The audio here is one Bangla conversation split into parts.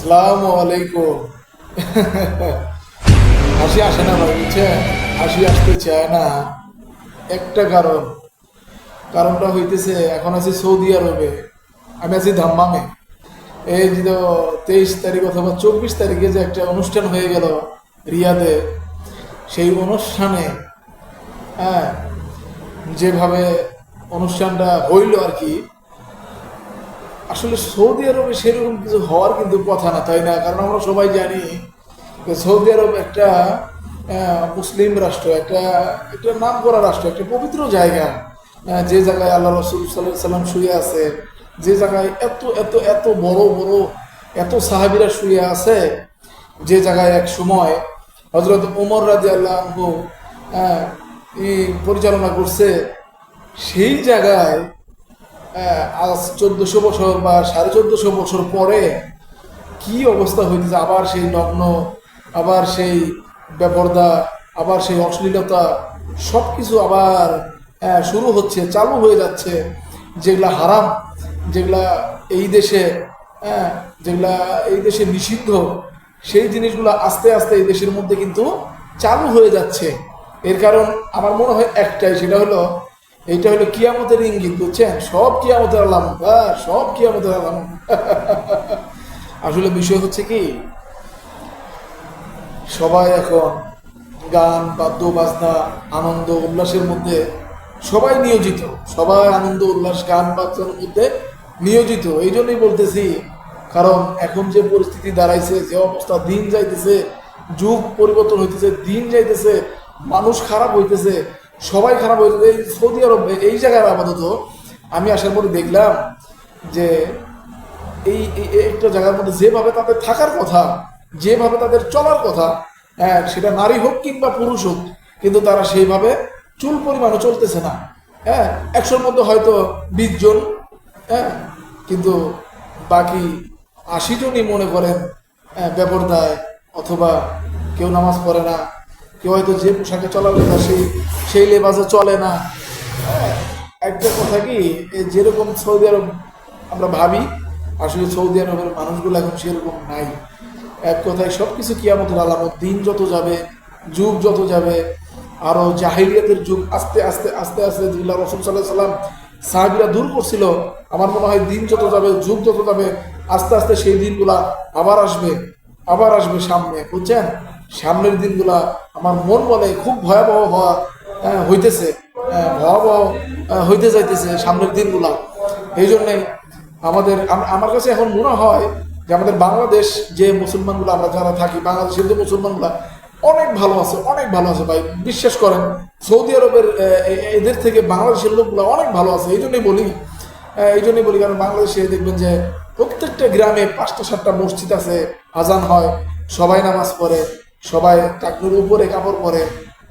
সালাম আলাইকুম। হাসি আসে না ভাই, বুঝছেন? হাসি আসতে চায় না। একটা কারণ। কারণটা হইতেছে, এখন আছি সৌদি আরবে। আমি আছি ধাম্মামে এই যে তো তেইশ তারিখ অথবা চব্বিশ তারিখে যে একটা অনুষ্ঠান হয়ে গেল রিয়াদে, সেই অনুষ্ঠানে হ্যাঁ যেভাবে অনুষ্ঠানটা হইল আর কি আসলে সৌদি আরবে সেরকম কিছু হওয়ার কিন্তু কথা না, তাই না? কারণ আমরা সবাই জানি সৌদি আরব একটা মুসলিম রাষ্ট্র, একটা একটা নাম করা রাষ্ট্র, একটা পবিত্র জায়গা। যে জায়গায় আল্লাহ রসুল শুয়ে আছে, যে জায়গায় এত এত এত বড় বড়, এত সাহাবিরা শুয়ে আছে, যে জায়গায় এক সময় হজরত উমর রাজি আল্লাহ পরিচালনা করছে, সেই জায়গায় আজ চোদ্দশো বছর বা সাড়ে চোদ্দশো বছর পরে কি অবস্থা হইতেছে? আবার সেই নগ্ন, আবার সেই বেপর্দা, আবার সেই অশ্লীলতা সব কিছু আবার শুরু হচ্ছে, চালু হয়ে যাচ্ছে। যেগুলা হারাম, যেগুলা এই দেশে হ্যাঁ যেগুলা এই দেশে নিষিদ্ধ, সেই জিনিসগুলো আস্তে আস্তে এই দেশের মধ্যে কিন্তু চালু হয়ে যাচ্ছে। এর কারণ আমার মনে হয় একটাই, সেটা হলো এইটা হলো কিয়ামতের ইঙ্গিত, বুঝছেন? সব কিয়ামতের আলাম সব কিয়ামতের আলাম আসলে বিষয় হচ্ছে কি, সবাই এখন গান, বাদ্য, বাজনা, আনন্দ, উল্লাসের মধ্যে সবাই নিয়োজিত। সবাই আনন্দ, উল্লাস, গান, বাজনার মধ্যে নিয়োজিত। এই জন্যই বলতেছি, কারণ এখন যে পরিস্থিতি দাঁড়াইছে, যে অবস্থা দিন যাইতেছে, যুগ পরিবর্তন হইতেছে, দিন যাইতেছে, মানুষ খারাপ হইতেছে সবাই খারাপ হইতেছে এই সৌদি আরব এই জায়গায় আপাতত আমি আসার পরে দেখলাম যে এই একটা জায়গার মধ্যে যেভাবে তাদের থাকার কথা যেভাবে তাদের চলার কথা হ্যাঁ সেটা নারী হোক কিংবা পুরুষ হোক কিন্তু তারা সেইভাবে চুল পরিমাণও চলতেছে না। হ্যাঁ একশোর মধ্যে হয়তো বিশ জন হ্যাঁ কিন্তু বাকি আশি জনই মনে করেন হ্যাঁ, বেপরদায় অথবা কেউ নামাজ পড়ে না কেউ হয়তো যে পোশাকে চলার কথা সেই সেই লেবাসে চলে না। হ্যাঁ, একটা কথা কি যেরকম সৌদি আরব আমরা ভাবি আসলে সৌদি আরবের মানুষগুলো এখন সেরকম নাই। এক কথায় সব কিছু কিয়ামতের আলামত দিন যত যাবে যুগ যত যাবে আরও জাহিলিয়াতের যুগ আস্তে আস্তে আস্তে আস্তে যেগুলা রসুল সাল্লাহ সাল্লাম সাহাবিরা দূর করছিল। আমার মনে হয় দিন যত যাবে যুগ যত যাবে আস্তে আস্তে সেই দিনগুলা আবার আসবে আবার আসবে সামনে বুঝছেন? সামনের দিনগুলা আমার মন বলে খুব ভয়াবহ হওয়া হইতেছে ভয়াবহ হইতে যাইতেছে সামনের দিনগুলা। এই জন্যে আমাদের আমার কাছে এখন মনে হয় যে আমাদের বাংলাদেশ যে মুসলমানগুলো আমরা যারা থাকি, বাংলাদেশের যে মুসলমানগুলা অনেক ভালো আছে, অনেক ভালো আছে ভাই। বিশ্বাস করেন, সৌদি আরবের এদের থেকে বাংলাদেশের লোকগুলো অনেক ভালো আছে, এই জন্যই বলি। এই জন্যই বলি, কারণ বাংলাদেশে দেখবেন যে প্রত্যেকটা গ্রামে পাঁচটা সাতটা মসজিদ আছে, আজান হয়, সবাই নামাজ পড়ে সবাই টাকনুর উপরে কাপড় পরে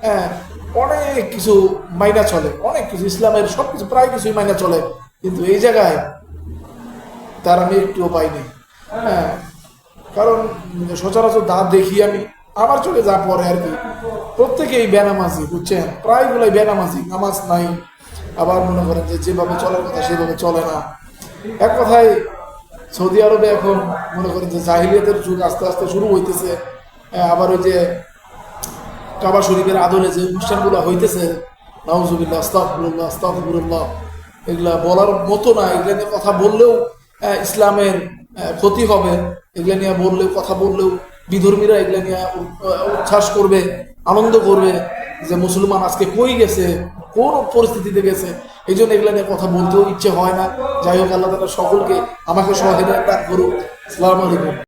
হ্যাঁ অনেক কিছু মাইনা চলে, অনেক কিছু, ইসলামের সব কিছু প্রায় কিছুই মাইনা চলে, কিন্তু এই জায়গায় তার আমি একটুও পাইনি হ্যাঁ কারণ সচরাচর দাঁত দেখি আমি, আমার চোখে যা পড়ে আর কি, প্রত্যেকেই বেনামাজি, বুঝছেন? প্রায়গুলাই বেনামাজি, নামাজ নাই, আবার মনে করেন যে যেভাবে চলার কথা সেভাবে চলে না। এক কথায় সৌদি আরবে এখন মনে করেন যে জাহিলিয়াতের যুগ আস্তে আস্তে শুরু হইতেছে আবার ওই যে কাবা শরীফের আদলে যে অনুষ্ঠানগুলো হইতেছে, নাউজুবিল্লাহ আস্তাফুল্লাহ আস্তাফুল্লাহ এগুলা বলার মতো না, এগুলা নিয়ে কথা বললেও ইসলামের ক্ষতি হবে, এগুলা নিয়ে বললেও, কথা বললেও বিধর্মীরা এগুলা নিয়ে উচ্ছ্বাস করবে, আনন্দ করবে যে মুসলমান আজকে কই গেছে, কোন পরিস্থিতিতে গেছে, এই জন্য এগুলা নিয়ে কথা বলতেও ইচ্ছে হয় না। যাই হোক, আল্লাহ তালা সকলকে আমাকে সহযোগিতা দান করুক। আসসালামু আলাইকুম।